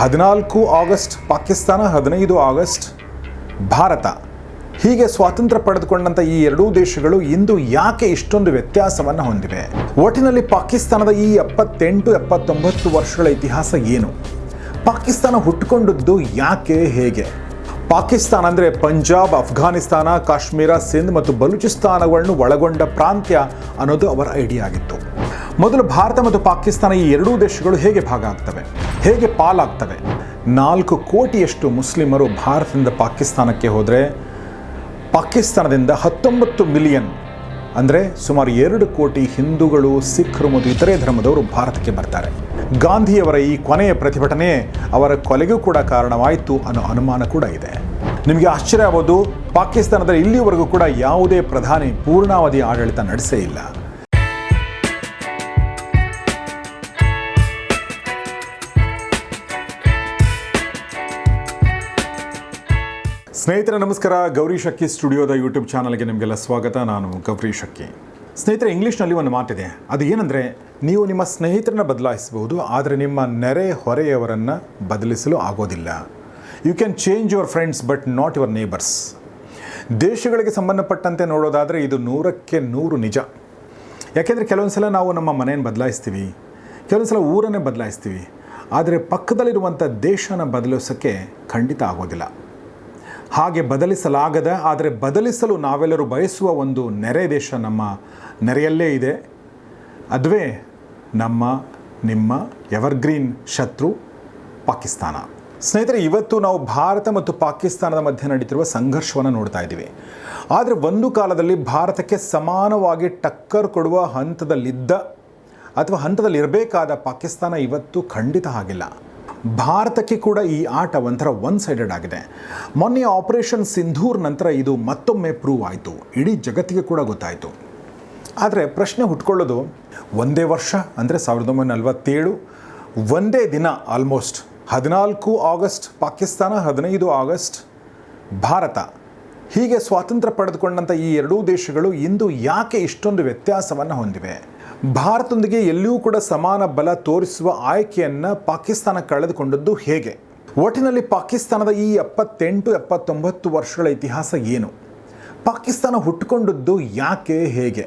ಹದಿನಾಲ್ಕು ಆಗಸ್ಟ್ ಪಾಕಿಸ್ತಾನ, ಹದಿನೈದು ಆಗಸ್ಟ್ ಭಾರತ. ಹೀಗೆ ಸ್ವಾತಂತ್ರ್ಯ ಪಡೆದುಕೊಂಡಂಥ ಈ ಎರಡೂ ದೇಶಗಳು ಇಂದು ಯಾಕೆ ಇಷ್ಟೊಂದು ವ್ಯತ್ಯಾಸವನ್ನು ಹೊಂದಿವೆ? ಒಟ್ಟಿನಲ್ಲಿ ಪಾಕಿಸ್ತಾನದ ಈ ಎಪ್ಪತ್ತೆಂಟು, ಎಪ್ಪತ್ತೊಂಬತ್ತು ವರ್ಷಗಳ ಇತಿಹಾಸ ಏನು? ಪಾಕಿಸ್ತಾನ ಹುಟ್ಟುಕೊಂಡದ್ದು ಯಾಕೆ, ಹೇಗೆ? ಪಾಕಿಸ್ತಾನ ಅಂದರೆ ಪಂಜಾಬ್, ಅಫ್ಘಾನಿಸ್ತಾನ, ಕಾಶ್ಮೀರ, ಸಿಂಧ್ ಮತ್ತು ಬಲೂಚಿಸ್ತಾನಗಳನ್ನು ಒಳಗೊಂಡ ಪ್ರಾಂತ್ಯ ಅನ್ನೋದು ಅವರ ಐಡಿಯಾ ಆಗಿತ್ತು. ಮೊದಲು ಭಾರತ ಮತ್ತು ಪಾಕಿಸ್ತಾನ ಈ ಎರಡೂ ದೇಶಗಳು ಹೇಗೆ ಭಾಗ ಆಗ್ತವೆ? ಹೇಗೆ ಪಾಲಾಗ್ತವೆ? ನಾಲ್ಕು ಕೋಟಿಯಷ್ಟು ಮುಸ್ಲಿಮರು ಭಾರತದಿಂದ ಪಾಕಿಸ್ತಾನಕ್ಕೆ ಹೋದರೆ ಪಾಕಿಸ್ತಾನದಿಂದ ಹತ್ತೊಂಬತ್ತು ಮಿಲಿಯನ್, ಅಂದರೆ ಸುಮಾರು ಎರಡು ಕೋಟಿ ಹಿಂದೂಗಳು ಸಿಖ್ರು ಮತ್ತು ಇತರೆ ಧರ್ಮದವರು ಭಾರತಕ್ಕೆ ಬರ್ತಾರೆ. ಗಾಂಧಿಯವರ ಈ ಕೊನೆಯ ಪ್ರತಿಭಟನೆ ಅವರ ಕೊಲೆಗೂ ಕೂಡ ಕಾರಣವಾಯಿತು ಅನ್ನೋ ಅನುಮಾನ ಕೂಡ ಇದೆ. ನಿಮಗೆ ಆಶ್ಚರ್ಯ ಆಗ್ಬೋದು, ಪಾಕಿಸ್ತಾನದಲ್ಲಿ ಇಲ್ಲಿವರೆಗೂ ಕೂಡ ಯಾವುದೇ ಪ್ರಧಾನಿ ಪೂರ್ಣಾವಧಿ ಆಡಳಿತ ನಡೆಸೇ ಇಲ್ಲ. ಸ್ನೇಹಿತರೆ, ನಮಸ್ಕಾರ. ಗೌರಿ ಶಕ್ಕಿ ಸ್ಟುಡಿಯೋದ ಯೂಟ್ಯೂಬ್ ಚಾನಲ್ಗೆ ನಿಮಗೆಲ್ಲ ಸ್ವಾಗತ. ನಾನು ಗೌರಿ ಶಕ್ಕಿ ಸ್ನೇಹಿತರೆ, ಇಂಗ್ಲೀಷ್ನಲ್ಲಿ ಒಂದು ಮಾತಿದೆ. ಅದು ಏನಂದರೆ, ನೀವು ನಿಮ್ಮ ಸ್ನೇಹಿತರನ್ನ ಬದಲಾಯಿಸಬಹುದು, ಆದರೆ ನಿಮ್ಮ ನೆರೆ ಹೊರೆಯವರನ್ನು ಬದಲಿಸಲು ಆಗೋದಿಲ್ಲ. You can change your friends but not your neighbours ದೇಶಗಳಿಗೆ ಸಂಬಂಧಪಟ್ಟಂತೆ ನೋಡೋದಾದರೆ, ಇದು ನೂರಕ್ಕೆ ನೂರು ನಿಜ. ಯಾಕೆಂದರೆ, ಕೆಲವೊಂದು ಸಲ ನಾವು ನಮ್ಮ ಮನೆಯನ್ನು ಬದಲಾಯಿಸ್ತೀವಿ. ಕೆಲವೊಂದು ಸಲ ಊರನ್ನೇ ಬದಲಾಯಿಸ್ತೀವಿ. ಆದರೆ, ಪಕ್ಕದಲ್ಲಿರುವಂಥ ದೇಶನ ಬದಲಿಸೋಕ್ಕೆ ಖಂಡಿತ ಆಗೋದಿಲ್ಲ. ಹಾಗೆ ಬದಲಿಸಲಾಗದ, ಆದರೆ ಬದಲಿಸಲು ನಾವೆಲ್ಲರೂ ಬಯಸುವ ಒಂದು ನೆರೆ ದೇಶ ನಮ್ಮ ನೆರೆಯಲ್ಲೇ ಇದೆ. ಅದುವೇ ನಮ್ಮ, ನಿಮ್ಮ ಎವರ್ಗ್ರೀನ್ ಶತ್ರು ಪಾಕಿಸ್ತಾನ. ಸ್ನೇಹಿತರೆ, ಇವತ್ತು ನಾವು ಭಾರತ ಮತ್ತು ಪಾಕಿಸ್ತಾನದ ಮಧ್ಯೆ ನಡೀತಿರುವ ಸಂಘರ್ಷವನ್ನು ನೋಡ್ತಾ ಇದ್ದೀವಿ. ಆದರೆ ಒಂದು ಕಾಲದಲ್ಲಿ ಭಾರತಕ್ಕೆ ಸಮಾನವಾಗಿ ಟಕ್ಕರ್ ಕೊಡುವ ಹಂತದಲ್ಲಿದ್ದ ಅಥವಾ ಹಂತದಲ್ಲಿರಬೇಕಾದ ಪಾಕಿಸ್ತಾನ ಇವತ್ತು ಖಂಡಿತ ಆಗಿಲ್ಲ ಭಾರತಕ್ಕೆ ಕೂಡ ಈ ಆಟ ಒಂಥರ ಒನ್ ಸೈಡೆಡ್ ಆಗಿದೆ. ಮೊನ್ನೆ ಆಪರೇಷನ್ ಸಿಂಧೂರ್ ನಂತರ ಇದು ಮತ್ತೊಮ್ಮೆ ಪ್ರೂವ್ ಆಯಿತು. ಇಡೀ ಜಗತ್ತಿಗೆ ಕೂಡ ಗೊತ್ತಾಯಿತು. ಆದರೆ ಪ್ರಶ್ನೆ ಹುಟ್ಕೊಳ್ಳೋದು, ಒಂದೇ ವರ್ಷ ಅಂದರೆ ಸಾವಿರದ ಒಂಬೈನೂರ ಒಂದೇ ದಿನ ಆಲ್ಮೋಸ್ಟ್ ಹದಿನಾಲ್ಕು ಆಗಸ್ಟ್, ಪಾಕಿಸ್ತಾನ ಹದಿನೈದು ಆಗಸ್ಟ್, ಭಾರತ ಹೀಗೆ ಸ್ವಾತಂತ್ರ್ಯ ಪಡೆದುಕೊಂಡಂಥ ಈ ಎರಡೂ ದೇಶಗಳು ಇಂದು ಯಾಕೆ ಇಷ್ಟೊಂದು ವ್ಯತ್ಯಾಸವನ್ನು ಹೊಂದಿವೆ? ಭಾರತದೊಂದಿಗೆ ಎಲ್ಲಿಯೂ ಕೂಡ ಸಮಾನ ಬಲ ತೋರಿಸುವ ಆಯ್ಕೆಯನ್ನು ಪಾಕಿಸ್ತಾನ ಕಳೆದುಕೊಂಡದ್ದು ಹೇಗೆ? ಒಟ್ಟಿನಲ್ಲಿ ಪಾಕಿಸ್ತಾನದ ಈ ಎಪ್ಪತ್ತೆಂಟು, ಎಪ್ಪತ್ತೊಂಬತ್ತು ವರ್ಷಗಳ ಇತಿಹಾಸ ಏನು? ಪಾಕಿಸ್ತಾನ ಹುಟ್ಟುಕೊಂಡದ್ದು ಯಾಕೆ, ಹೇಗೆ?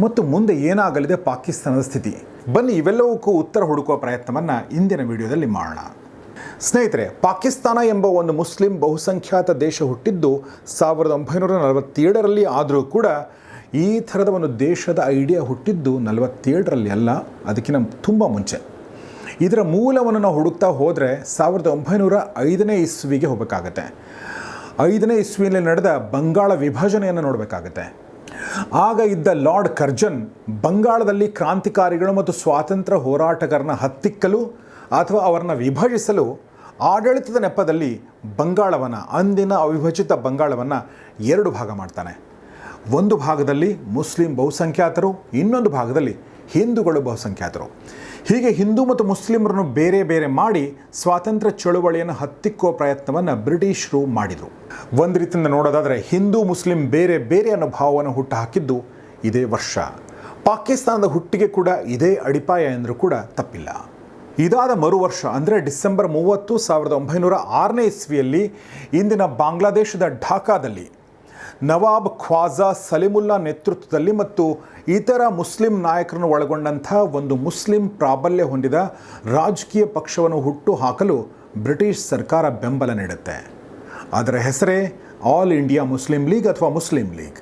ಮತ್ತು ಮುಂದೆ ಏನಾಗಲಿದೆ ಪಾಕಿಸ್ತಾನದ ಸ್ಥಿತಿ? ಬನ್ನಿ ಇವೆಲ್ಲವಕ್ಕೂ ಉತ್ತರ ಹುಡುಕುವ ಪ್ರಯತ್ನವನ್ನು ಇಂದಿನ ವಿಡಿಯೋದಲ್ಲಿ ಮಾಡೋಣ. ಸ್ನೇಹಿತರೆ, ಪಾಕಿಸ್ತಾನ ಎಂಬ ಒಂದು ಮುಸ್ಲಿಂ ಬಹುಸಂಖ್ಯಾತ ದೇಶ ಹುಟ್ಟಿದ್ದು ಸಾವಿರದ ಒಂಬೈನೂರ ನಲವತ್ತೇಳರಲ್ಲಿ ಆದರೂ ಕೂಡ ಈ ಥರದ ಒಂದು ದೇಶದ ಐಡಿಯಾ ಹುಟ್ಟಿದ್ದು ನಲವತ್ತೇಳರಲ್ಲಿ ಅಲ್ಲ ಅದಕ್ಕಿಂತ ತುಂಬ ಮುಂಚೆ. ಇದರ ಮೂಲವನ್ನು ನಾವು ಹುಡುಕ್ತಾ ಹೋದರೆ ಸಾವಿರದ ಒಂಬೈನೂರ ಐದನೇ ಇಸ್ವಿಗೆ ಹೋಗಬೇಕಾಗತ್ತೆ. ಐದನೇ ಇಸ್ವಿಯಲ್ಲಿ ನಡೆದ ಬಂಗಾಳ ವಿಭಜನೆಯನ್ನು ನೋಡಬೇಕಾಗತ್ತೆ. ಆಗ ಇದ್ದ ಲಾರ್ಡ್ ಕರ್ಜನ್ ಬಂಗಾಳದಲ್ಲಿ ಕ್ರಾಂತಿಕಾರಿಗಳು ಮತ್ತು ಸ್ವಾತಂತ್ರ್ಯ ಹೋರಾಟಗಾರನ ಹತ್ತಿಕ್ಕಲು ಅಥವಾ ಅವರನ್ನು ವಿಭಜಿಸಲು ಆಡಳಿತದ ನೆಪದಲ್ಲಿ ಬಂಗಾಳವನ್ನು, ಅಂದಿನ ಅವಿಭಜಿತ ಬಂಗಾಳವನ್ನು ಎರಡು ಭಾಗ ಮಾಡ್ತಾನೆ. ಒಂದು ಭಾಗದಲ್ಲಿ ಮುಸ್ಲಿಂ ಬಹುಸಂಖ್ಯಾತರು, ಇನ್ನೊಂದು ಭಾಗದಲ್ಲಿ ಹಿಂದೂಗಳು ಬಹುಸಂಖ್ಯಾತರು. ಹೀಗೆ ಹಿಂದೂ ಮತ್ತು ಮುಸ್ಲಿಮರನ್ನು ಬೇರೆ ಬೇರೆ ಮಾಡಿ ಸ್ವಾತಂತ್ರ್ಯ ಚಳುವಳಿಯನ್ನು ಹತ್ತಿಕ್ಕುವ ಪ್ರಯತ್ನವನ್ನು ಬ್ರಿಟಿಷರು ಮಾಡಿದರು. ಒಂದು ರೀತಿಯಿಂದ ನೋಡೋದಾದರೆ ಹಿಂದೂ, ಮುಸ್ಲಿಂ ಬೇರೆ ಬೇರೆ ಅನ್ನೋ ಭಾವವನ್ನು ಹುಟ್ಟುಹಾಕಿದ್ದು ಇದೇ ವರ್ಷ. ಪಾಕಿಸ್ತಾನದ ಹುಟ್ಟಿಗೆ ಕೂಡ ಇದೇ ಅಡಿಪಾಯ ಎಂದರೂ ಕೂಡ ತಪ್ಪಿಲ್ಲ. ಇದಾದ ಮರು ವರ್ಷ ಅಂದರೆ ಡಿಸೆಂಬರ್ ಮೂವತ್ತು, ಸಾವಿರದ ಒಂಬೈನೂರ ಆರನೇ ಇಸ್ವಿಯಲ್ಲಿ ಇಂದಿನ ಬಾಂಗ್ಲಾದೇಶದ ಢಾಕಾದಲ್ಲಿ ನವಾಬ್ ಖ್ವಾಜಾ ಸಲಿಮುಲ್ಲಾ ನೇತೃತ್ವದಲ್ಲಿ ಮತ್ತು ಇತರ ಮುಸ್ಲಿಂ ನಾಯಕರನ್ನು ಒಳಗೊಂಡಂಥ ಒಂದು ಮುಸ್ಲಿಂ ಪ್ರಾಬಲ್ಯ ಹೊಂದಿದ ರಾಜಕೀಯ ಪಕ್ಷವನ್ನು ಹುಟ್ಟು ಹಾಕಲು ಬ್ರಿಟಿಷ್ ಸರ್ಕಾರ ಬೆಂಬಲ ನೀಡುತ್ತೆ. ಅದರ ಹೆಸರೇ ಆಲ್ ಇಂಡಿಯಾ ಮುಸ್ಲಿಂ ಲೀಗ್ ಅಥವಾ ಮುಸ್ಲಿಂ ಲೀಗ್.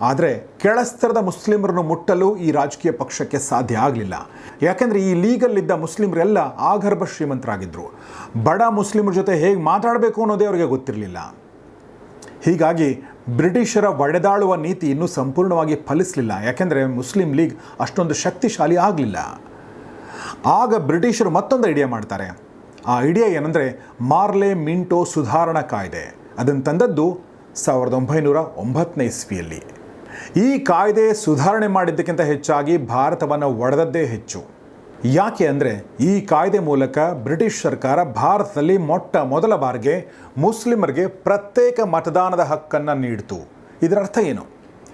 ಆದರೆ ಕೆಳಸ್ತರದ ಮುಸ್ಲಿಮರನ್ನು ಮುಟ್ಟಲು ಈ ರಾಜಕೀಯ ಪಕ್ಷಕ್ಕೆ ಸಾಧ್ಯ ಆಗಲಿಲ್ಲ. ಯಾಕೆಂದರೆ ಈ ಲೀಗಲ್ಲಿದ್ದ ಮುಸ್ಲಿಮರೆಲ್ಲ ಆಗರ್ಭ ಶ್ರೀಮಂತರಾಗಿದ್ದರು ಬಡ ಮುಸ್ಲಿಮರ ಜೊತೆ ಹೇಗೆ ಮಾತಾಡಬೇಕು ಅನ್ನೋದೇ ಅವರಿಗೆ ಗೊತ್ತಿರಲಿಲ್ಲ. ಹೀಗಾಗಿ ಬ್ರಿಟಿಷರ ಒಡೆದಾಳುವ ನೀತಿ ಇನ್ನೂ ಸಂಪೂರ್ಣವಾಗಿ ಫಲಿಸಲಿಲ್ಲ. ಯಾಕೆಂದರೆ ಮುಸ್ಲಿಂ ಲೀಗ್ ಅಷ್ಟೊಂದು ಶಕ್ತಿಶಾಲಿ ಆಗಲಿಲ್ಲ. ಆಗ ಬ್ರಿಟಿಷರು ಮತ್ತೊಂದು ಐಡಿಯಾ ಮಾಡ್ತಾರೆ. ಆ ಐಡಿಯಾ ಏನಂದರೆ ಮಾರ್ಲೆ ಮಿಂಟೋ ಸುಧಾರಣಾ ಕಾಯ್ದೆ. ಅದನ್ನು ತಂದದ್ದು ಸಾವಿರದ ಒಂಬೈನೂರ ಒಂಬತ್ತನೇ ಇಸ್ವಿಯಲ್ಲಿ. ಈ ಕಾಯ್ದೆ ಸುಧಾರಣೆ ಮಾಡಿದ್ದಕ್ಕಿಂತ ಹೆಚ್ಚಾಗಿ ಭಾರತವನ್ನು ಒಡೆದದ್ದೇ ಹೆಚ್ಚು. ಯಾಕೆ ಅಂದರೆ ಈ ಕಾಯ್ದೆ ಮೂಲಕ ಬ್ರಿಟಿಷ್ ಸರ್ಕಾರ ಭಾರತದಲ್ಲಿ ಮೊಟ್ಟ ಮೊದಲ ಬಾರಿಗೆ ಮುಸ್ಲಿಮರಿಗೆ ಪ್ರತ್ಯೇಕ ಮತದಾನದ ಹಕ್ಕನ್ನು ನೀಡಿತು. ಇದರ ಅರ್ಥ ಏನು?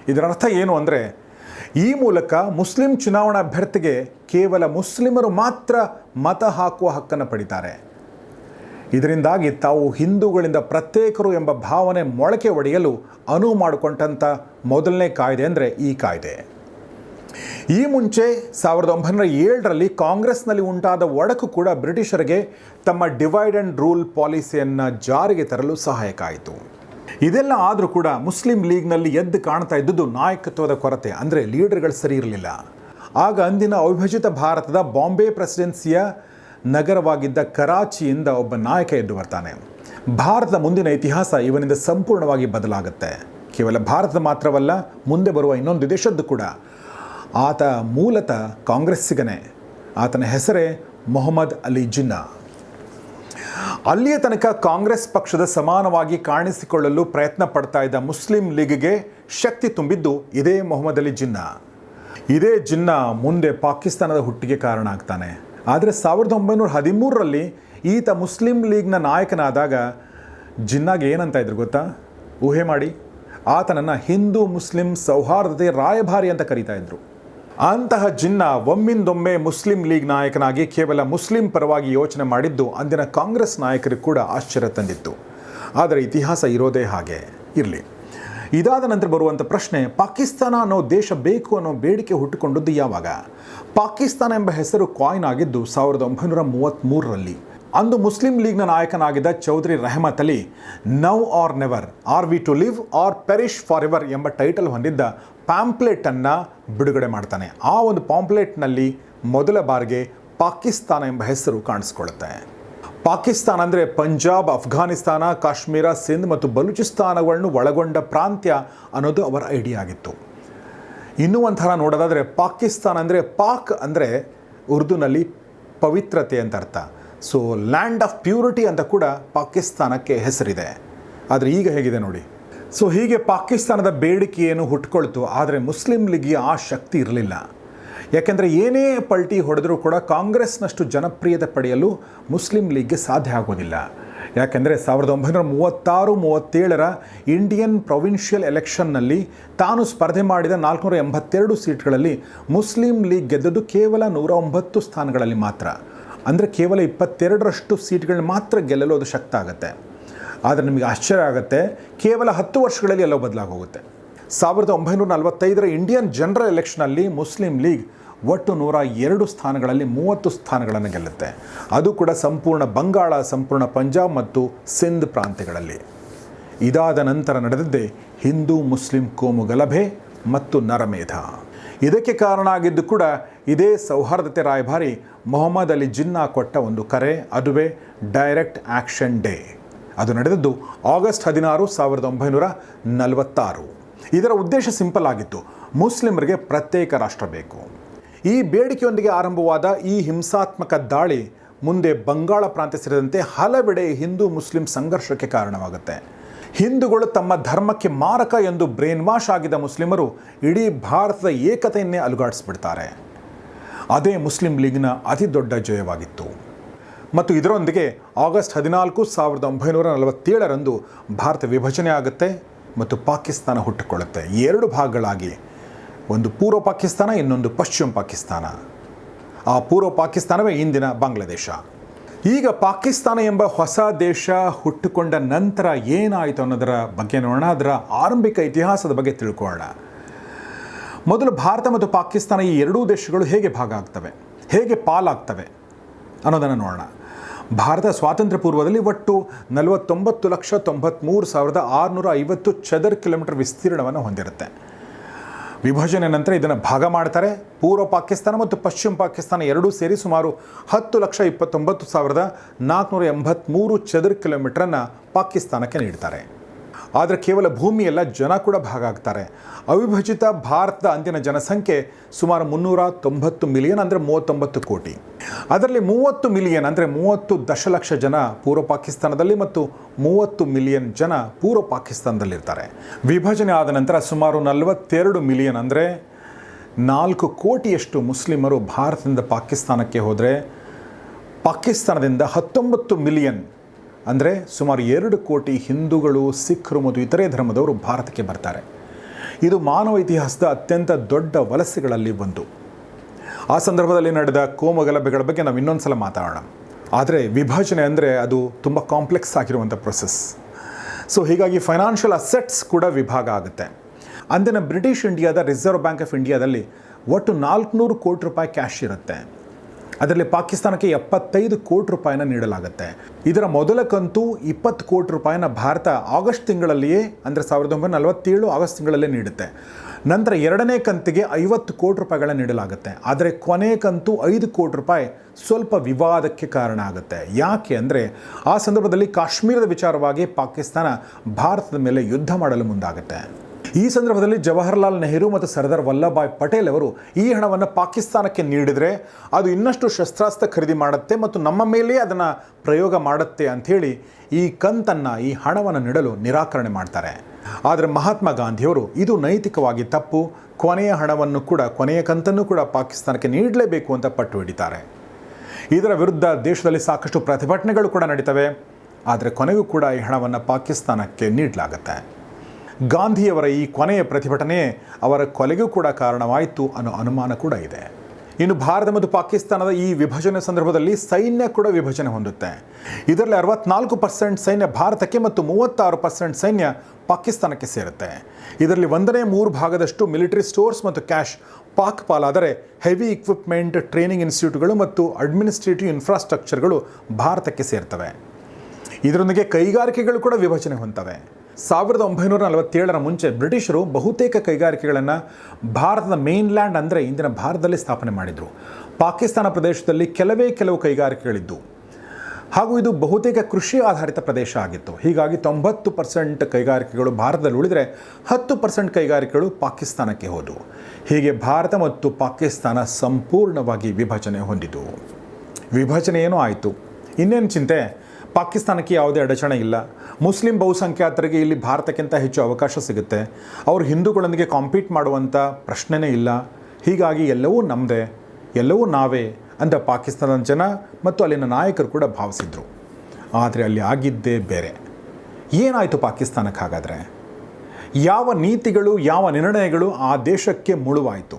ಇದರ ಅರ್ಥ ಏನು ಅಂದರೆ ಈ ಮೂಲಕ ಮುಸ್ಲಿಂ ಚುನಾವಣಾ ಅಭ್ಯರ್ಥಿಗೆ ಕೇವಲ ಮುಸ್ಲಿಮರು ಮಾತ್ರ ಮತ ಹಾಕುವ ಹಕ್ಕನ್ನು ಪಡಿತಾರೆ. ಇದರಿಂದಾಗಿ ತಾವು ಹಿಂದೂಗಳಿಂದ ಪ್ರತ್ಯೇಕರು ಎಂಬ ಭಾವನೆ ಮೊಳಕೆ ಒಡೆಯಲು ಅನುವು ಮಾಡಿಕೊಂಡಂಥ ಮೊದಲನೇ ಕಾಯ್ದೆ ಅಂದರೆ ಈ ಕಾಯ್ದೆ. ಈ ಮುಂಚೆ ಸಾವಿರದ ಒಂಬೈನೂರ ಏಳರಲ್ಲಿ ಕಾಂಗ್ರೆಸ್ನಲ್ಲಿ ಉಂಟಾದ ಒಡಕು ಕೂಡ ಬ್ರಿಟಿಷರಿಗೆ ತಮ್ಮ ಡಿವೈಡ್ ಆ್ಯಂಡ್ ರೂಲ್ ಪಾಲಿಸಿಯನ್ನು ಜಾರಿಗೆ ತರಲು ಸಹಾಯಕ ಆಯಿತು. ಇದೆಲ್ಲ ಆದರೂ ಕೂಡ ಮುಸ್ಲಿಂ ಲೀಗ್ನಲ್ಲಿ ಎದ್ದು ಕಾಣ್ತಾ ಇದ್ದದ್ದು ನಾಯಕತ್ವದ ಕೊರತೆ, ಅಂದರೆ ಲೀಡರ್ಗಳು ಸರಿ ಇರಲಿಲ್ಲ. ಆಗ ಅಂದಿನ ಅವಿಭಜಿತ ಭಾರತದ ಬಾಂಬೆ ಪ್ರೆಸಿಡೆನ್ಸಿಯ ನಗರವಾಗಿದ್ದ ಕರಾಚಿಯಿಂದ ಒಬ್ಬ ನಾಯಕ ಎದ್ದು ಬರ್ತಾನೆ. ಭಾರತದ ಮುಂದಿನ ಇತಿಹಾಸ ಇವನಿಂದ ಸಂಪೂರ್ಣವಾಗಿ ಬದಲಾಗುತ್ತೆ. ಕೇವಲ ಭಾರತ ಮಾತ್ರವಲ್ಲ, ಮುಂದೆ ಬರುವ ಇನ್ನೊಂದು ದೇಶದ್ದು ಕೂಡ. ಆತ ಮೂಲತಃ ಕಾಂಗ್ರೆಸ್ಸಿಗನೇ. ಆತನ ಹೆಸರೇ ಮೊಹಮ್ಮದ್ ಅಲಿ ಜಿನ್ನಾ. ಅಲ್ಲಿಯ ತನಕ ಕಾಂಗ್ರೆಸ್ ಪಕ್ಷದ ಸಮಾನವಾಗಿ ಕಾಣಿಸಿಕೊಳ್ಳಲು ಪ್ರಯತ್ನ ಪಡ್ತಾ ಇದ್ದ ಮುಸ್ಲಿಂ ಲೀಗ್ಗೆ ಶಕ್ತಿ ತುಂಬಿದ್ದು ಇದೇ ಮೊಹಮ್ಮದ್ ಅಲಿ ಜಿನ್ನಾ. ಇದೇ ಜಿನ್ನಾ ಮುಂದೆ ಪಾಕಿಸ್ತಾನದ ಹುಟ್ಟಿಗೆ ಕಾರಣ ಆಗ್ತಾನೆ. ಆದರೆ ಸಾವಿರದ ಒಂಬೈನೂರ ಹದಿಮೂರರಲ್ಲಿ ಈತ ಮುಸ್ಲಿಂ ಲೀಗ್ನ ನಾಯಕನಾದಾಗ ಜಿನ್ನಾಗೆ ಏನಂತ ಇದ್ರು ಗೊತ್ತಾ? ಊಹೆ ಮಾಡಿ. ಆತನನ್ನು ಹಿಂದೂ ಮುಸ್ಲಿಂ ಸೌಹಾರ್ದತೆ ರಾಯಭಾರಿ ಅಂತ ಕರೀತಾ ಇದ್ರು. ಅಂತಹ ಜಿನ್ನ ಒಮ್ಮಿಂದೊಮ್ಮೆ ಮುಸ್ಲಿಂ ಲೀಗ್ ನಾಯಕನಾಗಿ ಕೇವಲ ಮುಸ್ಲಿಂ ಪರವಾಗಿ ಯೋಚನೆ ಮಾಡಿದ್ದು ಅಂದಿನ ಕಾಂಗ್ರೆಸ್ ನಾಯಕರಿಗೆ ಕೂಡ ಆಶ್ಚರ್ಯ ತಂದಿತ್ತು. ಆದರೆ ಇತಿಹಾಸ ಇರೋದೇ ಹಾಗೆ. ಇರಲಿ. ಇದಾದ ನಂತರ ಬರುವಂಥ ಪ್ರಶ್ನೆ, ಪಾಕಿಸ್ತಾನ ಅನ್ನೋ ದೇಶ ಬೇಕು ಅನ್ನೋ ಬೇಡಿಕೆ ಹುಟ್ಟುಕೊಂಡದ್ದು ಯಾವಾಗ? ಪಾಕಿಸ್ತಾನ ಎಂಬ ಹೆಸರು ಕಾಯಿನ್ ಆಗಿದ್ದು ಸಾವಿರದ ಒಂಬೈನೂರ ಮೂವತ್ತ್ಮೂರರಲ್ಲಿ ಅಂದು ಮುಸ್ಲಿಂ ಲೀಗ್ನ ನಾಯಕನಾಗಿದ್ದ Chaudhry Rahmat Ali, now or never, are we to live, or perish for ever ಎಂಬ ಟೈಟಲ್ ಹೊಂದಿದ್ದ ಪ್ಯಾಂಪ್ಲೆಟನ್ನು ಬಿಡುಗಡೆ ಮಾಡ್ತಾನೆ. ಆ ಒಂದು ಪಾಂಪ್ಲೆಟ್ನಲ್ಲಿ ಮೊದಲ ಬಾರಿಗೆ ಪಾಕಿಸ್ತಾನ ಎಂಬ ಹೆಸರು ಕಾಣಿಸ್ಕೊಳ್ಳುತ್ತೆ. ಪಾಕಿಸ್ತಾನ ಅಂದರೆ ಪಂಜಾಬ್, ಅಫ್ಘಾನಿಸ್ತಾನ, ಕಾಶ್ಮೀರ, ಸಿಂಧ್ ಮತ್ತು ಬಲೂಚಿಸ್ತಾನಗಳನ್ನು ಒಳಗೊಂಡ ಪ್ರಾಂತ್ಯ ಅನ್ನೋದು ಅವರ ಐಡಿಯಾ ಆಗಿತ್ತು. ಇನ್ನೂ ಒಂಥರ ನೋಡೋದಾದರೆ ಪಾಕಿಸ್ತಾನ ಅಂದರೆ ಪಾಕ್ ಅಂದರೆ ಉರ್ದುನಲ್ಲಿ ಪವಿತ್ರತೆ ಅಂತ ಅರ್ಥ. ಸೊ ಲ್ಯಾಂಡ್ ಆಫ್ ಪ್ಯೂರಿಟಿ ಅಂತ ಕೂಡ ಪಾಕಿಸ್ತಾನಕ್ಕೆ ಹೆಸರಿದೆ. ಆದರೆ ಈಗ ಹೇಗಿದೆ ನೋಡಿ. ಸೊ ಹೀಗೆ ಪಾಕಿಸ್ತಾನದ ಬೇಡಿಕೆ ಏನು ಹುಟ್ಕೊಳ್ತು, ಆದರೆ ಮುಸ್ಲಿಂ ಲೀಗ್ಗೆ ಆ ಶಕ್ತಿ ಇರಲಿಲ್ಲ. ಯಾಕೆಂದರೆ ಏನೇ ಪಲ್ಟಿ ಹೊಡೆದರೂ ಕೂಡ ಕಾಂಗ್ರೆಸ್ನಷ್ಟು ಜನಪ್ರಿಯತೆ ಪಡೆಯಲು ಮುಸ್ಲಿಂ ಲೀಗ್ಗೆ ಸಾಧ್ಯ ಆಗೋದಿಲ್ಲ. ಯಾಕೆಂದರೆ ಸಾವಿರದ ಒಂಬೈನೂರ ಮೂವತ್ತಾರು, ಮೂವತ್ತೇಳರ ಇಂಡಿಯನ್ ಪ್ರೊವಿನ್ಷಿಯಲ್ ಎಲೆಕ್ಷನ್ನಲ್ಲಿ ತಾನು ಸ್ಪರ್ಧೆ ಮಾಡಿದ ನಾಲ್ಕುನೂರ ಎಂಬತ್ತೆರಡು ಸೀಟ್ಗಳಲ್ಲಿ ಮುಸ್ಲಿಂ ಲೀಗ್ ಗೆದ್ದದ್ದು ಕೇವಲ ನೂರ ಒಂಬತ್ತು ಸ್ಥಾನಗಳಲ್ಲಿ ಮಾತ್ರ. ಅಂದರೆ ಕೇವಲ ಇಪ್ಪತ್ತೆರಡರಷ್ಟು ಸೀಟ್ಗಳನ್ನ ಮಾತ್ರ ಗೆಲ್ಲಲು ಅದು ಶಕ್ತ ಆಗುತ್ತೆ. ಆದರೆ ನಿಮಗೆ ಆಶ್ಚರ್ಯ ಆಗುತ್ತೆ, ಕೇವಲ ಹತ್ತು ವರ್ಷಗಳಲ್ಲಿ ಎಲ್ಲೋ ಬದಲಾಗೋಗುತ್ತೆ. ಸಾವಿರದ ಒಂಬೈನೂರ ನಲವತ್ತೈದರ ಇಂಡಿಯನ್ ಜನರಲ್ ಎಲೆಕ್ಷನಲ್ಲಿ ಮುಸ್ಲಿಂ ಲೀಗ್ ಒಟ್ಟು ನೂರ ಎರಡು ಸ್ಥಾನಗಳಲ್ಲಿ ಮೂವತ್ತು ಸ್ಥಾನಗಳನ್ನು ಗೆಲ್ಲುತ್ತೆ. ಅದು ಕೂಡ ಸಂಪೂರ್ಣ ಬಂಗಾಳ, ಸಂಪೂರ್ಣ ಪಂಜಾಬ್ ಮತ್ತು ಸಿಂಧ್ ಪ್ರಾಂತ್ಯಗಳಲ್ಲಿ. ಇದಾದ ನಂತರ ನಡೆದದ್ದೇ ಹಿಂದೂ, ಮುಸ್ಲಿಂ ಕೋಮು ಗಲಭೆ ಮತ್ತು ನರಮೇಧ. ಇದಕ್ಕೆ ಕಾರಣ ಆಗಿದ್ದು ಕೂಡ ಇದೇ ಸೌಹಾರ್ದತೆ ರಾಯಭಾರಿ ಮೊಹಮ್ಮದ್ ಅಲಿ ಜಿನ್ನಾ ಕೊಟ್ಟ ಒಂದು ಕರೆ, ಅದುವೇ ಡೈರೆಕ್ಟ್ ಆ್ಯಕ್ಷನ್ ಡೇ. ಅದು ನಡೆದದ್ದು ಆಗಸ್ಟ್ ಹದಿನಾರು, ಸಾವಿರದ ಒಂಬೈನೂರ ನಲವತ್ತಾರು. ಇದರ ಉದ್ದೇಶ ಸಿಂಪಲ್ ಆಗಿತ್ತು, ಮುಸ್ಲಿಮರಿಗೆ ಪ್ರತ್ಯೇಕ ರಾಷ್ಟ್ರ ಬೇಕು. ಈ ಬೇಡಿಕೆಯೊಂದಿಗೆ ಆರಂಭವಾದ ಈ ಹಿಂಸಾತ್ಮಕ ದಾಳಿ ಮುಂದೆ ಬಂಗಾಳ ಪ್ರಾಂತ್ಯ ಸೇರಿದಂತೆ ಹಲವೆಡೆ ಹಿಂದೂ ಮುಸ್ಲಿಂ ಸಂಘರ್ಷಕ್ಕೆ ಕಾರಣವಾಗುತ್ತೆ. ಹಿಂದೂಗಳು ತಮ್ಮ ಧರ್ಮಕ್ಕೆ ಮಾರಕ ಎಂದು ಬ್ರೇನ್ ವಾಶ್ ಆಗಿದ್ದ ಮುಸ್ಲಿಮರು ಇಡೀ ಭಾರತದ ಏಕತೆಯನ್ನೇ ಅಲುಗಾಡಿಸ್ಬಿಡ್ತಾರೆ. ಅದೇ ಮುಸ್ಲಿಂ ಲೀಗ್ನ ಅತಿ ದೊಡ್ಡ ಜಯವಾಗಿತ್ತು. ಮತ್ತು ಇದರೊಂದಿಗೆ ಆಗಸ್ಟ್ ಹದಿನಾಲ್ಕು ಸಾವಿರದ ಒಂಬೈನೂರ ನಲವತ್ತೇಳರಂದು ಭಾರತ ವಿಭಜನೆ ಆಗುತ್ತೆ ಮತ್ತು ಪಾಕಿಸ್ತಾನ ಹುಟ್ಟಿಕೊಳ್ಳುತ್ತೆ. ಎರಡು ಭಾಗಗಳಾಗಿ, ಒಂದು ಪೂರ್ವ ಪಾಕಿಸ್ತಾನ, ಇನ್ನೊಂದು ಪಶ್ಚಿಮ ಪಾಕಿಸ್ತಾನ. ಆ ಪೂರ್ವ ಪಾಕಿಸ್ತಾನವೇ ಇಂದಿನ ಬಾಂಗ್ಲಾದೇಶ. ಈಗ ಪಾಕಿಸ್ತಾನ ಎಂಬ ಹೊಸ ದೇಶ ಹುಟ್ಟುಕೊಂಡ ನಂತರ ಏನಾಯಿತು ಅನ್ನೋದರ ಬಗ್ಗೆ ನೋಡೋಣ. ಅದರ ಆರಂಭಿಕ ಇತಿಹಾಸದ ಬಗ್ಗೆ ತಿಳ್ಕೊಳ್ಳೋಣ. ಮೊದಲು ಭಾರತ ಮತ್ತು ಪಾಕಿಸ್ತಾನ ಈ ಎರಡೂ ದೇಶಗಳು ಹೇಗೆ ಭಾಗ ಆಗ್ತವೆ, ಹೇಗೆ ಪಾಲಾಗ್ತವೆ ಅನ್ನೋದನ್ನು ನೋಡೋಣ. ಭಾರತ ಸ್ವಾತಂತ್ರ್ಯ ಪೂರ್ವದಲ್ಲಿ ಒಟ್ಟು ನಲವತ್ತೊಂಬತ್ತು ಲಕ್ಷ ತೊಂಬತ್ತ್ಮೂರು ಸಾವಿರದ ಆರುನೂರ ಐವತ್ತು ಚದರ್ ಕಿಲೋಮೀಟರ್ ವಿಸ್ತೀರ್ಣವನ್ನು ಹೊಂದಿರುತ್ತೆ. ವಿಭಜನೆ ನಂತರ ಇದನ್ನು ಭಾಗ ಮಾಡ್ತಾರೆ. ಪೂರ್ವ ಪಾಕಿಸ್ತಾನ ಮತ್ತು ಪಶ್ಚಿಮ ಪಾಕಿಸ್ತಾನ ಎರಡೂ ಸೇರಿ ಸುಮಾರು ಹತ್ತು ಲಕ್ಷ ಇಪ್ಪತ್ತೊಂಬತ್ತು ಸಾವಿರದ ನಾಲ್ಕುನೂರ ಎಂಬತ್ತ್ಮೂರು ಚದರ್ ಕಿಲೋಮೀಟ್ರನ್ನು ಪಾಕಿಸ್ತಾನಕ್ಕೆ ನೀಡ್ತಾರೆ. ಆದರೆ ಕೇವಲ ಭೂಮಿಯಲ್ಲ, ಜನ ಕೂಡ ಭಾಗ ಆಗ್ತಾರೆ. ಅವಿಭಜಿತ ಭಾರತದ ಅಂದಿನ ಜನಸಂಖ್ಯೆ ಸುಮಾರು ಮುನ್ನೂರ ತೊಂಬತ್ತು ಮಿಲಿಯನ್ ಅಂದರೆ ಮೂವತ್ತೊಂಬತ್ತು ಕೋಟಿ. ಅದರಲ್ಲಿ ಮೂವತ್ತು ಮಿಲಿಯನ್ ಅಂದರೆ ಮೂವತ್ತು ದಶಲಕ್ಷ ಜನ ಪೂರ್ವ ಪಾಕಿಸ್ತಾನದಲ್ಲಿ ಮತ್ತು ಮೂವತ್ತು ಮಿಲಿಯನ್ ಜನ ಪೂರ್ವ ಪಾಕಿಸ್ತಾನದಲ್ಲಿರ್ತಾರೆ. ವಿಭಜನೆ ಆದ ನಂತರ ಸುಮಾರು ನಲವತ್ತೆರಡು ಮಿಲಿಯನ್ ಅಂದರೆ ನಾಲ್ಕು ಕೋಟಿಯಷ್ಟು ಮುಸ್ಲಿಮರು ಭಾರತದಿಂದ ಪಾಕಿಸ್ತಾನಕ್ಕೆ ಹೋದರೆ ಪಾಕಿಸ್ತಾನದಿಂದ ಹತ್ತೊಂಬತ್ತು ಮಿಲಿಯನ್ ಅಂದರೆ ಸುಮಾರು ಎರಡು ಕೋಟಿ ಹಿಂದೂಗಳು ಸಿಖ್ರು ಮತ್ತು ಇತರೆ ಧರ್ಮದವರು ಭಾರತಕ್ಕೆ ಬರ್ತಾರೆ. ಇದು ಮಾನವ ಇತಿಹಾಸದ ಅತ್ಯಂತ ದೊಡ್ಡ ವಲಸೆಗಳಲ್ಲಿ ಒಂದು. ಆ ಸಂದರ್ಭದಲ್ಲಿ ನಡೆದ ಕೋಮು ಗಲಭೆಗಳ ಬಗ್ಗೆ ನಾವು ಇನ್ನೊಂದು ಸಲ ಮಾತಾಡೋಣ. ಆದರೆ ವಿಭಜನೆ ಅಂದರೆ ಅದು ತುಂಬ ಕಾಂಪ್ಲೆಕ್ಸ್ ಆಗಿರುವಂಥ ಪ್ರೊಸೆಸ್. ಸೊ ಹೀಗಾಗಿ ಫೈನಾನ್ಷಿಯಲ್ ಅಸೆಟ್ಸ್ ಕೂಡ ವಿಭಾಗ ಆಗುತ್ತೆ. ಅಂದಿನ ಬ್ರಿಟಿಷ್ ಇಂಡಿಯಾದ ರಿಸರ್ವ್ ಬ್ಯಾಂಕ್ ಆಫ್ ಇಂಡಿಯಾದಲ್ಲಿ ಒಟ್ಟು ನಾಲ್ಕುನೂರು ಕೋಟಿ ರೂಪಾಯಿ ಕ್ಯಾಶ್ ಇರುತ್ತೆ. ಅದರಲ್ಲಿ ಪಾಕಿಸ್ತಾನಕ್ಕೆ ಎಪ್ಪತ್ತೈದು ಕೋಟಿ ರೂಪಾಯಿನ ನೀಡಲಾಗುತ್ತೆ. ಇದರ ಮೊದಲ ಕಂತು ಇಪ್ಪತ್ತು ಕೋಟಿ ರೂಪಾಯಿನ ಭಾರತ ಆಗಸ್ಟ್ ತಿಂಗಳಲ್ಲಿಯೇ, ಅಂದರೆ ಸಾವಿರದ ಒಂಬೈನೂರ ಆಗಸ್ಟ್ ತಿಂಗಳಲ್ಲೇ ನೀಡುತ್ತೆ. ನಂತರ ಎರಡನೇ ಕಂತಿಗೆ ಐವತ್ತು ಕೋಟಿ ರೂಪಾಯಿಗಳನ್ನ ನೀಡಲಾಗುತ್ತೆ. ಆದರೆ ಕೊನೆ ಕಂತು ಐದು ಕೋಟಿ ರೂಪಾಯಿ ಸ್ವಲ್ಪ ವಿವಾದಕ್ಕೆ ಕಾರಣ ಆಗುತ್ತೆ. ಯಾಕೆ ಅಂದರೆ ಆ ಸಂದರ್ಭದಲ್ಲಿ ಕಾಶ್ಮೀರದ ವಿಚಾರವಾಗಿ ಪಾಕಿಸ್ತಾನ ಭಾರತದ ಮೇಲೆ ಯುದ್ಧ ಮಾಡಲು ಮುಂದಾಗುತ್ತೆ. ಈ ಸಂದರ್ಭದಲ್ಲಿ ಜವಾಹರ್ಲಾಲ್ ನೆಹರು ಮತ್ತು ಸರ್ದಾರ್ ವಲ್ಲಭಾಯ್ ಪಟೇಲ್ ಅವರು ಈ ಹಣವನ್ನು ಪಾಕಿಸ್ತಾನಕ್ಕೆ ನೀಡಿದರೆ ಅದು ಇನ್ನಷ್ಟು ಶಸ್ತ್ರಾಸ್ತ್ರ ಖರೀದಿ ಮಾಡುತ್ತೆ ಮತ್ತು ನಮ್ಮ ಮೇಲೆ ಅದನ್ನು ಪ್ರಯೋಗ ಮಾಡುತ್ತೆ ಅಂಥೇಳಿ ಈ ಕಂತನ್ನು, ಈ ಹಣವನ್ನು ನೀಡಲು ನಿರಾಕರಣೆ ಮಾಡ್ತಾರೆ. ಆದರೆ ಮಹಾತ್ಮ ಗಾಂಧಿಯವರು ಇದು ನೈತಿಕವಾಗಿ ತಪ್ಪು. ಕೊನೆಯ ಹಣವನ್ನು ಕೂಡ, ಕೊನೆಯ ಕಂತನ್ನು ಕೂಡ ಪಾಕಿಸ್ತಾನಕ್ಕೆ ನೀಡಲೇಬೇಕು ಅಂತ ಪಟ್ಟು ಹಿಡಿತಾರೆ. ಇದರ ವಿರುದ್ಧ ದೇಶದಲ್ಲಿ ಸಾಕಷ್ಟು ಪ್ರತಿಭಟನೆಗಳು ಕೂಡ ನಡೀತವೆ. ಆದರೆ ಕೊನೆಗೂ ಕೂಡ ಈ ಹಣವನ್ನು ಪಾಕಿಸ್ತಾನಕ್ಕೆ ನೀಡಲಾಗುತ್ತೆ. ಗಾಂಧಿಯವರ ಈ ಕೊನೆಯ ಪ್ರತಿಭಟನೆ ಅವರ ಕೊಲೆಗೂ ಕೂಡ ಕಾರಣವಾಯಿತು ಅನ್ನೋ ಅನುಮಾನ ಕೂಡ ಇದೆ. ಇನ್ನು ಭಾರತ ಮತ್ತು ಪಾಕಿಸ್ತಾನದ ಈ ವಿಭಜನೆ ಸಂದರ್ಭದಲ್ಲಿ ಸೈನ್ಯ ಕೂಡ ವಿಭಜನೆ ಹೊಂದುತ್ತೆ. ಇದರಲ್ಲಿ ಅರವತ್ನಾಲ್ಕು ಪರ್ಸೆಂಟ್ ಸೈನ್ಯ ಭಾರತಕ್ಕೆ ಮತ್ತು ಮೂವತ್ತಾರು ಪರ್ಸೆಂಟ್ ಸೈನ್ಯ ಪಾಕಿಸ್ತಾನಕ್ಕೆ ಸೇರುತ್ತೆ. ಇದರಲ್ಲಿ ಒಂದನೇ ಮೂರು ಭಾಗದಷ್ಟು ಮಿಲಿಟರಿ ಸ್ಟೋರ್ಸ್ ಮತ್ತು ಕ್ಯಾಶ್ ಪಾಕ್ ಪಾಲಾದರೆ ಹೆವಿ ಇಕ್ವಿಪ್ಮೆಂಟ್, ಟ್ರೈನಿಂಗ್ ಇನ್ಸ್ಟಿಟ್ಯೂಟ್ಗಳು ಮತ್ತು ಅಡ್ಮಿನಿಸ್ಟ್ರೇಟಿವ್ ಇನ್ಫ್ರಾಸ್ಟ್ರಕ್ಚರ್ಗಳು ಭಾರತಕ್ಕೆ ಸೇರ್ತವೆ. ಇದರೊಂದಿಗೆ ಕೈಗಾರಿಕೆಗಳು ಕೂಡ ವಿಭಜನೆ ಹೊಂದವೆ ಸಾವಿರದ ಒಂಬೈನೂರ ನಲವತ್ತೇಳರ ಮುಂಚೆ ಬ್ರಿಟಿಷರು ಬಹುತೇಕ ಕೈಗಾರಿಕೆಗಳನ್ನು ಭಾರತದ ಮೇನ್ಲ್ಯಾಂಡ್ ಅಂದರೆ ಇಂದಿನ ಭಾರತದಲ್ಲಿ ಸ್ಥಾಪನೆ ಮಾಡಿದರು. ಪಾಕಿಸ್ತಾನ ಪ್ರದೇಶದಲ್ಲಿ ಕೆಲವೇ ಕೆಲವು ಕೈಗಾರಿಕೆಗಳಿದ್ದು. ಹಾಗೂ ಇದು ಬಹುತೇಕ ಕೃಷಿ ಆಧಾರಿತ ಪ್ರದೇಶ ಆಗಿತ್ತು. ಹೀಗಾಗಿ ತೊಂಬತ್ತು ಪರ್ಸೆಂಟ್ ಕೈಗಾರಿಕೆಗಳು ಭಾರತದಲ್ಲಿ ಉಳಿದರೆ ಹತ್ತು ಪರ್ಸೆಂಟ್ ಕೈಗಾರಿಕೆಗಳು ಪಾಕಿಸ್ತಾನಕ್ಕೆ ಹೋದವು. ಹೀಗೆ ಭಾರತ ಮತ್ತು ಪಾಕಿಸ್ತಾನ ಸಂಪೂರ್ಣವಾಗಿ ವಿಭಜನೆ ಹೊಂದಿತು ವಿಭಜನೆ ಏನೂ ಆಯಿತು. ಇನ್ನೇನು ಚಿಂತೆ? ಪಾಕಿಸ್ತಾನಕ್ಕೆ ಯಾವುದೇ ಅಡಚಣೆ ಇಲ್ಲ. ಮುಸ್ಲಿಂ ಬಹುಸಂಖ್ಯಾತರಿಗೆ ಇಲ್ಲಿ ಭಾರತಕ್ಕಿಂತ ಹೆಚ್ಚು ಅವಕಾಶ ಸಿಗುತ್ತೆ. ಅವರು ಹಿಂದೂಗಳೊಂದಿಗೆ ಕಾಂಪೀಟ್ ಮಾಡುವಂಥ ಪ್ರಶ್ನೆನೇ ಇಲ್ಲ. ಹೀಗಾಗಿ ಎಲ್ಲವೂ ನಮ್ಮದೇ ಎಲ್ಲವೂ ನಾವೇ ಅಂತ ಪಾಕಿಸ್ತಾನದ ಜನ ಮತ್ತು ಅಲ್ಲಿನ ನಾಯಕರು ಕೂಡ ಭಾವಿಸಿದರು. ಆದರೆ ಅಲ್ಲಿ ಆಗಿದ್ದೇ ಬೇರೆ. ಏನಾಯಿತು ಪಾಕಿಸ್ತಾನಕ್ಕೆ ಹಾಗಾದರೆ? ಯಾವ ನೀತಿಗಳು, ಯಾವ ನಿರ್ಣಯಗಳು ಆ ದೇಶಕ್ಕೆ ಮುಳುವಾಯಿತು?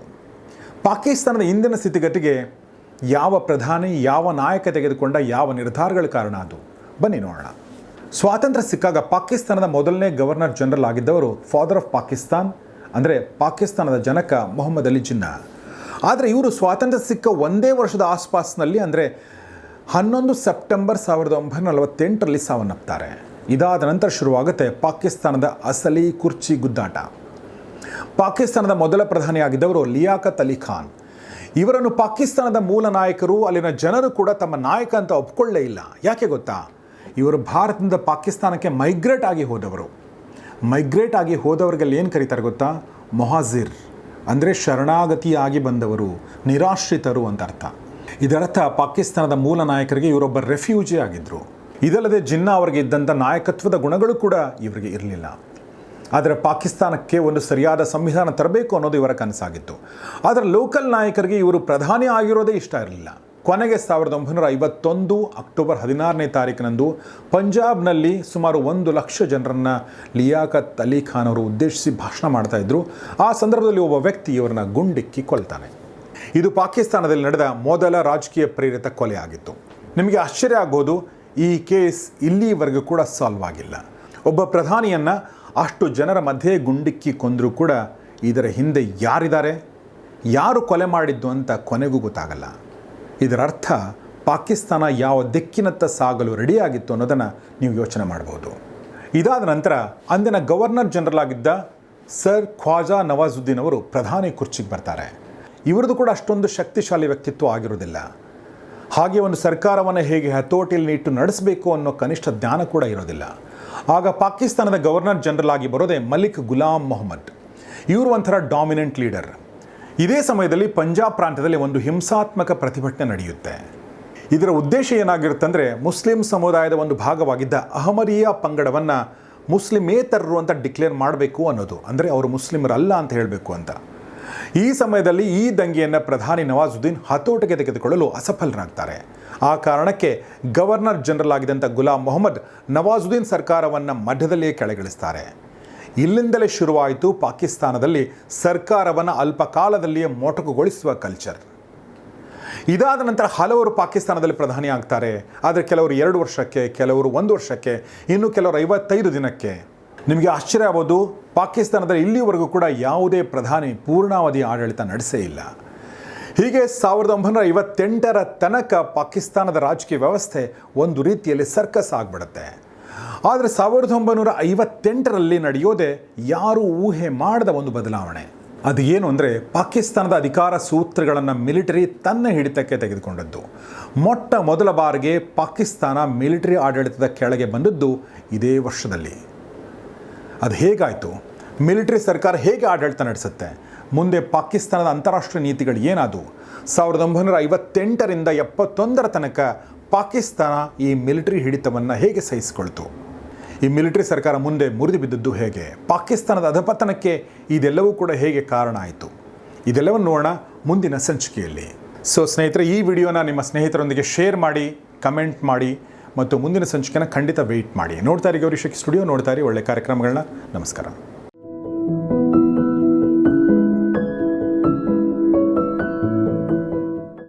ಪಾಕಿಸ್ತಾನದ ಇಂದಿನ ಸ್ಥಿತಿಗತಿಗೆ ಯಾವ ಪ್ರಧಾನಿ, ಯಾವ ನಾಯಕ ತೆಗೆದುಕೊಂಡ ಯಾವ ನಿರ್ಧಾರಗಳ ಕಾರಣ ಅದು? ಬನ್ನಿ ನೋಡೋಣ. ಸ್ವಾತಂತ್ರ್ಯ ಸಿಕ್ಕಾಗ ಪಾಕಿಸ್ತಾನದ ಮೊದಲನೇ ಗವರ್ನರ್ ಜನರಲ್ ಆಗಿದ್ದವರು ಫಾದರ್ ಆಫ್ ಪಾಕಿಸ್ತಾನ್ ಅಂದರೆ ಪಾಕಿಸ್ತಾನದ ಜನಕ ಮೊಹಮ್ಮದ್ ಅಲಿ ಜಿನ್ನಾ. ಆದರೆ ಇವರು ಸ್ವಾತಂತ್ರ್ಯ ಸಿಕ್ಕ ಒಂದೇ ವರ್ಷದ ಆಸ್ಪಾಸ್ನಲ್ಲಿ ಅಂದರೆ ಹನ್ನೊಂದು ಸೆಪ್ಟೆಂಬರ್ ಸಾವಿರದ ಒಂಬೈನೂರ ನಲವತ್ತೆಂಟರಲ್ಲಿ ಸಾವನ್ನಪ್ತಾರೆ. ಇದಾದ ನಂತರ ಶುರುವಾಗುತ್ತೆ ಪಾಕಿಸ್ತಾನದ ಅಸಲಿ ಕುರ್ಚಿ ಗುದ್ದಾಟ. ಪಾಕಿಸ್ತಾನದ ಮೊದಲ ಪ್ರಧಾನಿಯಾಗಿದ್ದವರು ಲಿಯಾಕತ್ ಅಲಿ ಖಾನ್. ಇವರನ್ನು ಪಾಕಿಸ್ತಾನದ ಮೂಲ ನಾಯಕರು, ಅಲ್ಲಿನ ಜನರು ಕೂಡ ತಮ್ಮ ನಾಯಕ ಅಂತ ಒಪ್ಕೊಳ್ಳೇ ಇಲ್ಲ. ಯಾಕೆ ಗೊತ್ತಾ? ಇವರು ಭಾರತದಿಂದ ಪಾಕಿಸ್ತಾನಕ್ಕೆ ಮೈಗ್ರೇಟ್ ಆಗಿ ಹೋದವರು. ಮೈಗ್ರೇಟ್ ಆಗಿ ಹೋದವರಿಗೆಲ್ಲ ಏನು ಕರೀತಾರೆ ಗೊತ್ತಾ? ಮೊಹಾಜಿರ್, ಅಂದರೆ ಶರಣಾಗತಿಯಾಗಿ ಬಂದವರು, ನಿರಾಶ್ರಿತರು ಅಂತ ಅರ್ಥ. ಇದರರ್ಥ ಪಾಕಿಸ್ತಾನದ ಮೂಲ ನಾಯಕರಿಗೆ ಇವರೊಬ್ಬ ರೆಫ್ಯೂಜಿ ಆಗಿದ್ದರು ಇದಲ್ಲದೆ ಜಿನ್ನಾ ಅವರಿಗೆ ಇದ್ದಂಥ ನಾಯಕತ್ವದ ಗುಣಗಳು ಕೂಡ ಇವರಿಗೆ ಇರಲಿಲ್ಲ. ಆದರೆ ಪಾಕಿಸ್ತಾನಕ್ಕೆ ಒಂದು ಸರಿಯಾದ ಸಂವಿಧಾನ ತರಬೇಕು ಅನ್ನೋದು ಇವರ ಕನಸಾಗಿತ್ತು. ಆದರೆ ಲೋಕಲ್ ನಾಯಕರಿಗೆ ಇವರು ಪ್ರಧಾನಿ ಆಗಿರೋದೇ ಇಷ್ಟ ಇರಲಿಲ್ಲ. ಕೊನೆಗೆ ಸಾವಿರದ ಒಂಬೈನೂರ ಐವತ್ತೊಂದು ಅಕ್ಟೋಬರ್ ಹದಿನಾರನೇ ತಾರೀಕಿನಂದು ಪಂಜಾಬ್ನಲ್ಲಿ ಸುಮಾರು ಒಂದು ಲಕ್ಷ ಜನರನ್ನು ಲಿಯಾಕತ್ ಅಲಿ ಖಾನ್ ಅವರು ಉದ್ದೇಶಿಸಿ ಭಾಷಣ ಮಾಡ್ತಾ ಇದ್ರು. ಆ ಸಂದರ್ಭದಲ್ಲಿ ಒಬ್ಬ ವ್ಯಕ್ತಿ ಇವರನ್ನ ಗುಂಡಿಕ್ಕಿ ಕೊಲ್ತಾನೆ. ಇದು ಪಾಕಿಸ್ತಾನದಲ್ಲಿ ನಡೆದ ಮೊದಲ ರಾಜಕೀಯ ಪ್ರೇರಿತ ಕೊಲೆ ಆಗಿತ್ತು. ನಿಮಗೆ ಆಶ್ಚರ್ಯ ಆಗ್ಬೋದು ಈ ಕೇಸ್ ಇಲ್ಲಿವರೆಗೂ ಕೂಡ ಸಾಲ್ವ್ ಆಗಿಲ್ಲ. ಒಬ್ಬ ಪ್ರಧಾನಿಯನ್ನು ಅಷ್ಟು ಜನರ ಮಧ್ಯೆ ಗುಂಡಿಕ್ಕಿ ಕೊಂದರೂ ಕೂಡ ಇದರ ಹಿಂದೆ ಯಾರಿದ್ದಾರೆ? ಯಾರು ಕೊಲೆ ಮಾಡಿದ್ದು ಅಂತ ಕೊನೆಗೂ ಗೊತ್ತಾಗಲ್ಲ. ಇದರ ಅರ್ಥ ಪಾಕಿಸ್ತಾನ ಯಾವ ದಿಕ್ಕಿನತ್ತ ಸಾಗಲು ರೆಡಿಯಾಗಿತ್ತು ಅನ್ನೋದನ್ನು ನೀವು ಯೋಚನೆ ಮಾಡ್ಬೋದು. ಇದಾದ ನಂತರ ಅಂದಿನ ಗವರ್ನರ್ ಜನರಲ್ ಆಗಿದ್ದ ಸರ್ ಖ್ವಾಜಾ ನವಾಜುದ್ದೀನ್ ಅವರು ಪ್ರಧಾನಿ ಕುರ್ಚಿಗೆ ಬರ್ತಾರೆ. ಇವರದು ಕೂಡ ಅಷ್ಟೊಂದು ಶಕ್ತಿಶಾಲಿ ವ್ಯಕ್ತಿತ್ವ ಆಗಿರೋದಿಲ್ಲ ಹಾಗೆ ಒಂದು ಸರ್ಕಾರವನ್ನು ಹೇಗೆ ಹತೋಟಿಯಲ್ಲಿ ಇಟ್ಟು ನಡೆಸಬೇಕು ಅನ್ನೋ ಕನಿಷ್ಠ ಜ್ಞಾನ ಕೂಡ ಇರೋದಿಲ್ಲ. ಆಗ ಪಾಕಿಸ್ತಾನದ ಗವರ್ನರ್ ಜನರಲ್ ಆಗಿ ಬರೋದೇ ಮಲಿಕ್ ಗುಲಾಂ ಮೊಹಮ್ಮದ್. ಇವರು ಒಂಥರ ಡಾಮಿನೆಂಟ್ ಲೀಡರ್. ಇದೇ ಸಮಯದಲ್ಲಿ ಪಂಜಾಬ್ ಪ್ರಾಂತ್ಯದಲ್ಲಿ ಒಂದು ಹಿಂಸಾತ್ಮಕ ಪ್ರತಿಭಟನೆ ನಡೆಯುತ್ತೆ. ಇದರ ಉದ್ದೇಶ ಏನಾಗಿರುತ್ತಂದರೆ ಮುಸ್ಲಿಂ ಸಮುದಾಯದ ಒಂದು ಭಾಗವಾಗಿದ್ದ ಅಹಮರಿಯ ಪಂಗಡವನ್ನು ಮುಸ್ಲಿಮೇತರರು ಅಂತ ಡಿಕ್ಲೇರ್ ಮಾಡಬೇಕು ಅನ್ನೋದು. ಅಂದರೆ ಅವರು ಮುಸ್ಲಿಮರಲ್ಲ ಅಂತ ಹೇಳಬೇಕು ಅಂತ. ಈ ಸಮಯದಲ್ಲಿ ಈ ದಂಗೆಯನ್ನು ಪ್ರಧಾನಿ ನವಾಜುದ್ದೀನ್ ಹತೋಟಿಗೆ ತೆಗೆದುಕೊಳ್ಳಲು ಅಸಫಲರಾಗ್ತಾರೆ ಆ ಕಾರಣಕ್ಕೆ ಗವರ್ನರ್ ಜನರಲ್ ಆಗಿದ್ದಂಥ ಗುಲಾಂ ಮೊಹಮ್ಮದ್ ನವಾಜುದ್ದೀನ್ ಸರ್ಕಾರವನ್ನು ಮಧ್ಯದಲ್ಲಿಯೇ ಕೆಳಗಿಳಿಸ್ತಾರೆ. ಇಲ್ಲಿಂದಲೇ ಶುರುವಾಯಿತು ಪಾಕಿಸ್ತಾನದಲ್ಲಿ ಸರ್ಕಾರವನ್ನು ಅಲ್ಪ ಕಾಲದಲ್ಲಿಯೇ ಮೊಟಕುಗೊಳಿಸುವ ಕಲ್ಚರ್ ಇದಾದ ನಂತರ ಹಲವರು ಪಾಕಿಸ್ತಾನದಲ್ಲಿ ಪ್ರಧಾನಿ ಆಗ್ತಾರೆ. ಆದರೆ ಕೆಲವರು ಎರಡು ವರ್ಷಕ್ಕೆ, ಕೆಲವರು ಒಂದು ವರ್ಷಕ್ಕೆ, ಇನ್ನು ಕೆಲವರು ಐವತ್ತೈದು ದಿನಕ್ಕೆ. ನಿಮಗೆ ಆಶ್ಚರ್ಯ ಆಗೋದು ಪಾಕಿಸ್ತಾನದಲ್ಲಿ ಇಲ್ಲಿವರೆಗೂ ಕೂಡ ಯಾವುದೇ ಪ್ರಧಾನಿ ಪೂರ್ಣಾವಧಿ ಆಡಳಿತ ನಡೆಸೇ ಇಲ್ಲ. ಹೀಗೆ ಸಾವಿರದ ಒಂಬೈನೂರ ಐವತ್ತೆಂಟರ ತನಕ ಪಾಕಿಸ್ತಾನದ ರಾಜಕೀಯ ವ್ಯವಸ್ಥೆ ಒಂದು ರೀತಿಯಲ್ಲಿ ಸರ್ಕಸ್ ಆಗಿಬಿಡುತ್ತೆ. ಆದರೆ ಸಾವಿರದ ಒಂಬೈನೂರ ಐವತ್ತೆಂಟರಲ್ಲಿ ನಡೆಯೋದೇ ಯಾರೂ ಊಹೆ ಮಾಡದ ಒಂದು ಬದಲಾವಣೆ. ಅದು ಏನು ಅಂದರೆ ಪಾಕಿಸ್ತಾನದ ಅಧಿಕಾರ ಸೂತ್ರಗಳನ್ನು ಮಿಲಿಟರಿ ತನ್ನ ಹಿಡಿತಕ್ಕೆ ತೆಗೆದುಕೊಂಡದ್ದು. ಮೊಟ್ಟ ಮೊದಲ ಬಾರಿಗೆ ಪಾಕಿಸ್ತಾನ ಮಿಲಿಟರಿ ಆಡಳಿತದ ಕೆಳಗೆ ಬಂದದ್ದು ಇದೇ ವರ್ಷದಲ್ಲಿ. ಅದು ಹೇಗಾಯಿತು? ಮಿಲಿಟರಿ ಸರ್ಕಾರ ಹೇಗೆ ಆಡಳಿತ ನಡೆಸುತ್ತೆ? ಮುಂದೆ ಪಾಕಿಸ್ತಾನದ ಅಂತಾರಾಷ್ಟ್ರೀಯ ನೀತಿಗಳು ಏನಾದವು? ಸಾವಿರದ ಒಂಬೈನೂರ ಐವತ್ತೆಂಟರಿಂದ ಎಪ್ಪತ್ತೊಂದರ ತನಕ ಪಾಕಿಸ್ತಾನ ಈ ಮಿಲಿಟರಿ ಹಿಡಿತವನ್ನು ಹೇಗೆ ಸಹಿಸಿಕೊಳ್ತು? ಈ ಮಿಲಿಟರಿ ಸರ್ಕಾರ ಮುಂದೆ ಮುರಿದು ಬಿದ್ದದ್ದು ಹೇಗೆ? ಪಾಕಿಸ್ತಾನದ ಅಧಪತನಕ್ಕೆ ಇದೆಲ್ಲವೂ ಕೂಡ ಹೇಗೆ ಕಾರಣ ಆಯಿತು? ಇದೆಲ್ಲವನ್ನು ನೋಡೋಣ ಮುಂದಿನ ಸಂಚಿಕೆಯಲ್ಲಿ. ಸೊ ಸ್ನೇಹಿತರೆ, ಈ ವಿಡಿಯೋನ ನಿಮ್ಮ ಸ್ನೇಹಿತರೊಂದಿಗೆ ಶೇರ್ ಮಾಡಿ ಕಮೆಂಟ್ ಮಾಡಿ ಮತ್ತು ಮುಂದಿನ ಸಂಚಿಕೆನ ಖಂಡಿತ ವೆಯ್ಟ್ ಮಾಡಿ. ನೋಡ್ತಾ ಇರಿ ಗೌರಿ ಸ್ಟುಡಿಯೋ ನೋಡ್ತಾ ಇರಿ ಒಳ್ಳೆ ಕಾರ್ಯಕ್ರಮಗಳನ್ನ. ನಮಸ್ಕಾರ.